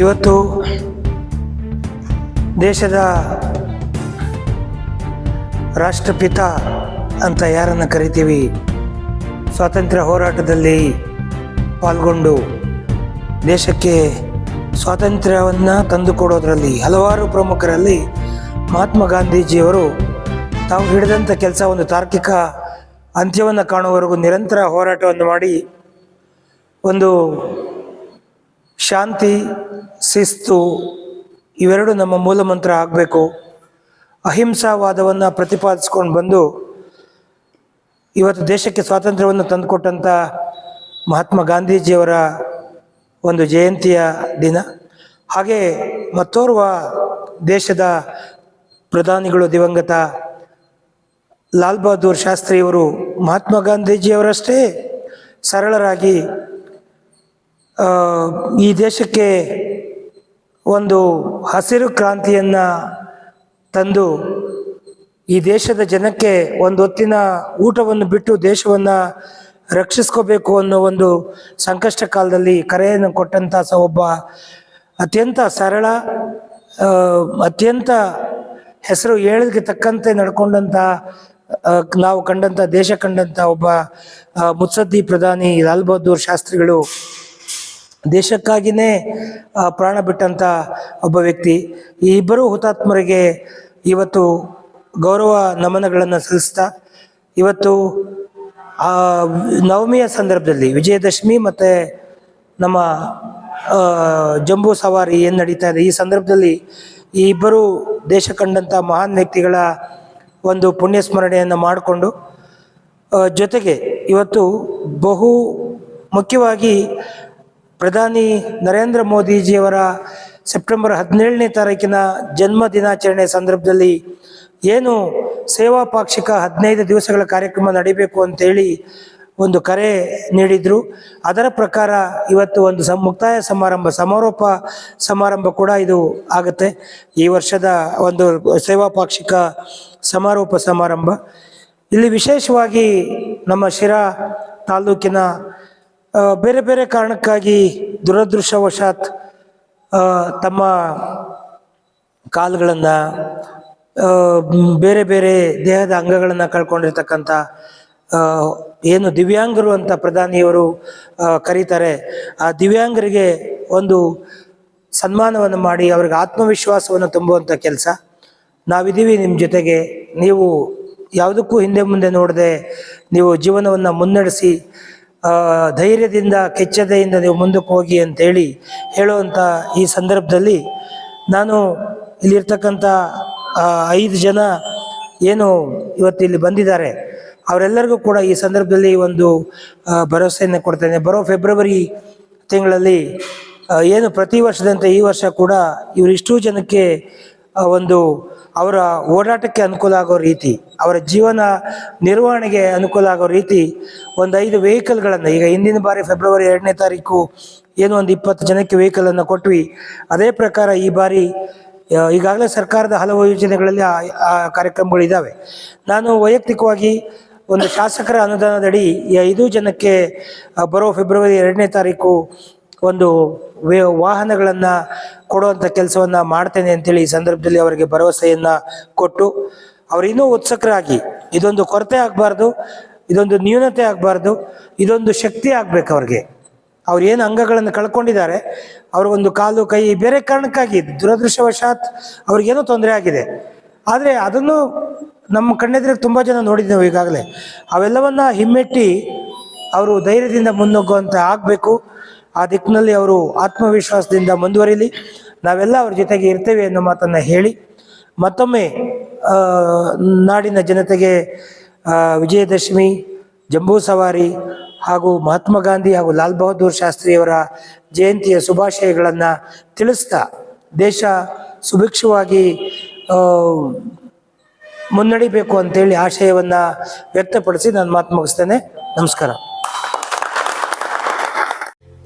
ಇವತ್ತು ದೇಶದ ರಾಷ್ಟ್ರಪಿತ ಅಂತ ಯಾರನ್ನು ಕರಿತೀವಿ? ಸ್ವಾತಂತ್ರ್ಯ ಹೋರಾಟದಲ್ಲಿ ಪಾಲ್ಗೊಂಡು ದೇಶಕ್ಕೆ ಸ್ವಾತಂತ್ರ್ಯವನ್ನು ತಂದುಕೊಡೋದರಲ್ಲಿ ಹಲವಾರು ಪ್ರಮುಖರಲ್ಲಿ ಮಹಾತ್ಮ ಗಾಂಧೀಜಿಯವರು ತಾವು ಹಿಡಿದಂಥ ಕೆಲಸ, ಒಂದು ತಾರ್ಕಿಕ ಅಂತ್ಯವನ್ನು ಕಾಣುವವರೆಗೂ ನಿರಂತರ ಹೋರಾಟವನ್ನು ಮಾಡಿ ಒಂದು ಶಾಂತಿ, ಶಿಸ್ತು ಇವೆರಡು ನಮ್ಮ ಮೂಲ ಮಂತ್ರ ಆಗಬೇಕು. ಅಹಿಂಸಾವಾದವನ್ನು ಪ್ರತಿಪಾದಿಸ್ಕೊಂಡು ಬಂದು ಇವತ್ತು ದೇಶಕ್ಕೆ ಸ್ವಾತಂತ್ರ್ಯವನ್ನು ತಂದುಕೊಟ್ಟಂಥ ಮಹಾತ್ಮ ಗಾಂಧೀಜಿಯವರ ಒಂದು ಜಯಂತಿಯ ದಿನ. ಹಾಗೆ ಮತ್ತೋರ್ವ ದೇಶದ ಪ್ರಧಾನಿಗಳು ದಿವಂಗತ ಲಾಲ್ ಬಹದ್ದೂರ್ ಶಾಸ್ತ್ರಿಯವರು ಮಹಾತ್ಮ ಗಾಂಧೀಜಿಯವರಷ್ಟೇ ಸರಳರಾಗಿ ಈ ದೇಶಕ್ಕೆ ಒಂದು ಹಸಿರು ಕ್ರಾಂತಿಯನ್ನು ತಂದು ಈ ದೇಶದ ಜನಕ್ಕೆ ಒಂದು ಹೊತ್ತಿನ ಊಟವನ್ನು ಬಿಟ್ಟು ದೇಶವನ್ನು ರಕ್ಷಿಸ್ಕೋಬೇಕು ಅನ್ನೋ ಒಂದು ಸಂಕಷ್ಟ ಕಾಲದಲ್ಲಿ ಕರೆಯನ್ನು ಕೊಟ್ಟಂಥ ಸ ಒಬ್ಬ ಅತ್ಯಂತ ಸರಳ ಅತ್ಯಂತ ಹೆಸರು ಹೇಳಿದಕ್ಕೆ ತಕ್ಕಂತೆ ನಡ್ಕೊಂಡಂಥ ನಾವು ಕಂಡಂಥ ದೇಶ ಕಂಡಂಥ ಒಬ್ಬ ಮುತ್ಸದ್ದಿ ಪ್ರಧಾನಿ ಲಾಲ್ ಬಹದ್ದೂರ್ ಶಾಸ್ತ್ರಿಗಳು ದೇಶಕ್ಕಾಗಿಯೇ ಪ್ರಾಣ ಬಿಟ್ಟಂಥ ಒಬ್ಬ ವ್ಯಕ್ತಿ. ಈ ಇಬ್ಬರು ಹುತಾತ್ಮರಿಗೆ ಇವತ್ತು ಗೌರವ ನಮನಗಳನ್ನು ಸಲ್ಲಿಸ್ತಾ, ಇವತ್ತು, ಆ, ನವಮಿಯ ಸಂದರ್ಭದಲ್ಲಿ ವಿಜಯದಶಮಿ ಮತ್ತು ನಮ್ಮ ಜಂಬೂ ಸವಾರಿ ಏನು ನಡೀತಾ ಇದೆ, ಈ ಸಂದರ್ಭದಲ್ಲಿ ಈ ಇಬ್ಬರು ದೇಶ ಕಂಡಂಥ ಮಹಾನ್ ವ್ಯಕ್ತಿಗಳ ಒಂದು ಪುಣ್ಯ ಸ್ಮರಣೆಯನ್ನು ಮಾಡಿಕೊಂಡು ಜೊತೆಗೆ ಇವತ್ತು ಬಹು ಮುಖ್ಯವಾಗಿ ಪ್ರಧಾನಿ ನರೇಂದ್ರ ಮೋದಿಜಿಯವರ ಸೆಪ್ಟೆಂಬರ್ ಹದಿನೇಳನೇ ತಾರೀಕಿನ ಜನ್ಮ ದಿನಾಚರಣೆ ಸಂದರ್ಭದಲ್ಲಿ ಏನು ಸೇವಾ ಪಾಕ್ಷಿಕ ಹದಿನೈದು ದಿವಸಗಳ ಕಾರ್ಯಕ್ರಮ ನಡೀಬೇಕು ಅಂತೇಳಿ ಒಂದು ಕರೆ ನೀಡಿದ್ರು. ಅದರ ಪ್ರಕಾರ ಇವತ್ತು ಒಂದು ಸಂ, ಮುಕ್ತಾಯ ಸಮಾರಂಭ, ಸಮಾರೋಪ ಸಮಾರಂಭ ಕೂಡ ಇದು ಆಗುತ್ತೆ. ಈ ವರ್ಷದ ಒಂದು ಸೇವಾ ಪಾಕ್ಷಿಕ ಸಮಾರೋಪ ಸಮಾರಂಭ. ಇಲ್ಲಿ ವಿಶೇಷವಾಗಿ ನಮ್ಮ ಶಿರಾ ತಾಲೂಕಿನ ಬೇರೆ ಬೇರೆ ಕಾರಣಕ್ಕಾಗಿ ದುರದೃಷ್ಟವಶಾತ್ ತಮ್ಮ ಕಾಲುಗಳನ್ನು ಬೇರೆ ಬೇರೆ ದೇಹದ ಅಂಗಗಳನ್ನು ಕಳ್ಕೊಂಡಿರ್ತಕ್ಕಂಥ ಏನು ದಿವ್ಯಾಂಗರು ಅಂತ ಪ್ರಧಾನಿಯವರು ಕರೀತಾರೆ, ಆ ದಿವ್ಯಾಂಗರಿಗೆ ಒಂದು ಸನ್ಮಾನವನ್ನು ಮಾಡಿ ಅವ್ರಿಗೆ ಆತ್ಮವಿಶ್ವಾಸವನ್ನು ತುಂಬುವಂಥ ಕೆಲಸ. ನಾವಿದ್ದೀವಿ ನಿಮ್ಮ ಜೊತೆಗೆ, ನೀವು ಯಾವುದಕ್ಕೂ ಹಿಂದೆ ಮುಂದೆ ನೋಡದೆ ನೀವು ಜೀವನವನ್ನು ಮುನ್ನಡೆಸಿ ಧೈರ್ಯದಿಂದ, ಕೆಚ್ಚದೆಯಿಂದ ನೀವು ಮುಂದಕ್ಕೆ ಹೋಗಿ ಅಂತೇಳಿ ಹೇಳುವಂಥ ಈ ಸಂದರ್ಭದಲ್ಲಿ ನಾನು ಇಲ್ಲಿರ್ತಕ್ಕಂಥ ಐದು ಜನ ಏನು ಇವತ್ತು ಇಲ್ಲಿ ಬಂದಿದ್ದಾರೆ. ಅವರೆಲ್ಲರಿಗೂ ಕೂಡ ಈ ಸಂದರ್ಭದಲ್ಲಿ ಒಂದು ಭರವಸೆಯನ್ನು ಕೊಡ್ತೇನೆ. ಬರೋ ಫೆಬ್ರವರಿ ತಿಂಗಳಲ್ಲಿ ಏನು ಪ್ರತಿ ವರ್ಷದಂತೆ ಈ ವರ್ಷ ಕೂಡ ಇವರಿಷ್ಟು ಜನಕ್ಕೆ ಒಂದು ಅವರ ಓಡಾಟಕ್ಕೆ ಅನುಕೂಲ ಆಗೋ ರೀತಿ, ಅವರ ಜೀವನ ನಿರ್ವಹಣೆಗೆ ಅನುಕೂಲ ಆಗೋ ರೀತಿ ಒಂದು ಐದು ವೆಹಿಕಲ್ಗಳನ್ನು, ಈಗ ಹಿಂದಿನ ಬಾರಿ ಫೆಬ್ರವರಿ ಎರಡನೇ ತಾರೀಕು ಏನು ಒಂದು ಇಪ್ಪತ್ತು ಜನಕ್ಕೆ ವೆಹಿಕಲನ್ನು ಕೊಟ್ವಿ. ಅದೇ ಪ್ರಕಾರ ಈ ಬಾರಿ ಈಗಾಗಲೇ ಸರ್ಕಾರದ ಹಲವು ಯೋಜನೆಗಳಲ್ಲಿ ಆ ಆ ಕಾರ್ಯಕ್ರಮಗಳು ಇದ್ದಾವೆ ನಾನು ವೈಯಕ್ತಿಕವಾಗಿ ಒಂದು ಶಾಸಕರ ಅನುದಾನದಡಿ ಐದು ಜನಕ್ಕೆ ಬರೋ ಫೆಬ್ರವರಿ ಎರಡನೇ ತಾರೀಕು ಒಂದು ವೇ ವಾಹನಗಳನ್ನು ಕೊಡುವಂಥ ಕೆಲಸವನ್ನು ಮಾಡ್ತೇನೆ ಅಂತೇಳಿ ಈ ಸಂದರ್ಭದಲ್ಲಿ ಅವರಿಗೆ ಭರವಸೆಯನ್ನು ಕೊಟ್ಟು, ಅವರು ಇನ್ನೂ ಉತ್ಸುಕರಾಗಿ, ಇದೊಂದು ಕೊರತೆ ಆಗಬಾರ್ದು, ಇದೊಂದು ನ್ಯೂನತೆ ಆಗಬಾರ್ದು, ಇದೊಂದು ಶಕ್ತಿ ಆಗಬೇಕು ಅವ್ರಿಗೆ. ಅವ್ರು ಏನು ಅಂಗಗಳನ್ನು ಕಳ್ಕೊಂಡಿದ್ದಾರೆ ಅವ್ರಿಗೊಂದು ಒಂದು ಕಾಲು ಕೈ ಬೇರೆ ಕಾರಣಕ್ಕಾಗಿ, ದುರದೃಷ್ಟವಶಾತ್ ಅವ್ರಿಗೇನೋ ತೊಂದರೆ ಆಗಿದೆ. ಆದರೆ ಅದನ್ನು ನಮ್ಮ ಕಣ್ಣೆದ್ರಿಗೆ ತುಂಬ ಜನ ನೋಡಿದ್ದೇವೆ ಈಗಾಗಲೇ. ಅವೆಲ್ಲವನ್ನ ಹಿಮ್ಮೆಟ್ಟಿ, ಅವರು ಧೈರ್ಯದಿಂದ ಮುನ್ನುಗ್ಗುವಂತೆ ಆಗಬೇಕು. ಆ ದಿಕ್ಕಿನಲ್ಲಿ ಅವರು ಆತ್ಮವಿಶ್ವಾಸದಿಂದ ಮುಂದುವರಿಲಿ. ನಾವೆಲ್ಲ ಅವ್ರ ಜೊತೆಗೆ ಇರ್ತೇವೆ ಅನ್ನೋ ಮಾತನ್ನು ಹೇಳಿ, ಮತ್ತೊಮ್ಮೆ ನಾಡಿನ ಜನತೆಗೆ ವಿಜಯದಶಮಿ, ಜಂಬೂ ಸವಾರಿ ಹಾಗೂ ಮಹಾತ್ಮ ಗಾಂಧಿ ಹಾಗೂ ಲಾಲ್ ಬಹದ್ದೂರ್ ಶಾಸ್ತ್ರಿಯವರ ಜಯಂತಿಯ ಶುಭಾಶಯಗಳನ್ನು ತಿಳಿಸ್ತಾ ದೇಶ ಸುಭಿಕ್ಷವಾಗಿ ಮುನ್ನಡಿಬೇಕು ಅಂತೇಳಿ ಆಶಯವನ್ನು ವ್ಯಕ್ತಪಡಿಸಿ ನಾನು ಮಾತು ಮುಗಿಸ್ತೇನೆ. ನಮಸ್ಕಾರ.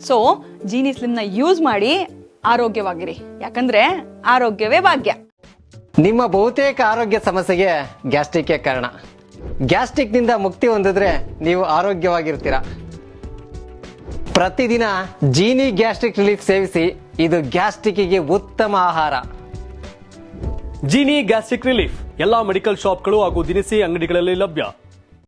ಸೊ ಜೀನಿ ನ ಯೂಸ್ ಮಾಡಿ ಆರೋಗ್ಯವಾಗಿರಿ. ಯಾಕಂದ್ರೆ ಆರೋಗ್ಯವೇ ಭಾಗ್ಯ. ನಿಮ್ಮ ಬಹುತೇಕ ಆರೋಗ್ಯ ಸಮಸ್ಯೆಗೆ ಗ್ಯಾಸ್ಟ್ರಿಕ್ ಕಾರಣ. ಗ್ಯಾಸ್ಟ್ರಿಕ್ನಿಂದ ಮುಕ್ತಿ ಹೊಂದಿದ್ರೆ ನೀವು ಆರೋಗ್ಯವಾಗಿರ್ತೀರ. ಪ್ರತಿದಿನ ಜೀನಿ ಗ್ಯಾಸ್ಟ್ರಿಕ್ ರಿಲೀಫ್ ಸೇವಿಸಿ ಇದು ಗ್ಯಾಸ್ಟ್ರಿಕ್ಗೆ ಉತ್ತಮ ಆಹಾರ. Jeeni gastric relief. ಎಲ್ಲಾ ಮೆಡಿಕಲ್ ಶಾಪ್ಗಳು ಹಾಗೂ ದಿನಸಿ ಅಂಗಡಿಗಳಲ್ಲಿ ಲಭ್ಯ.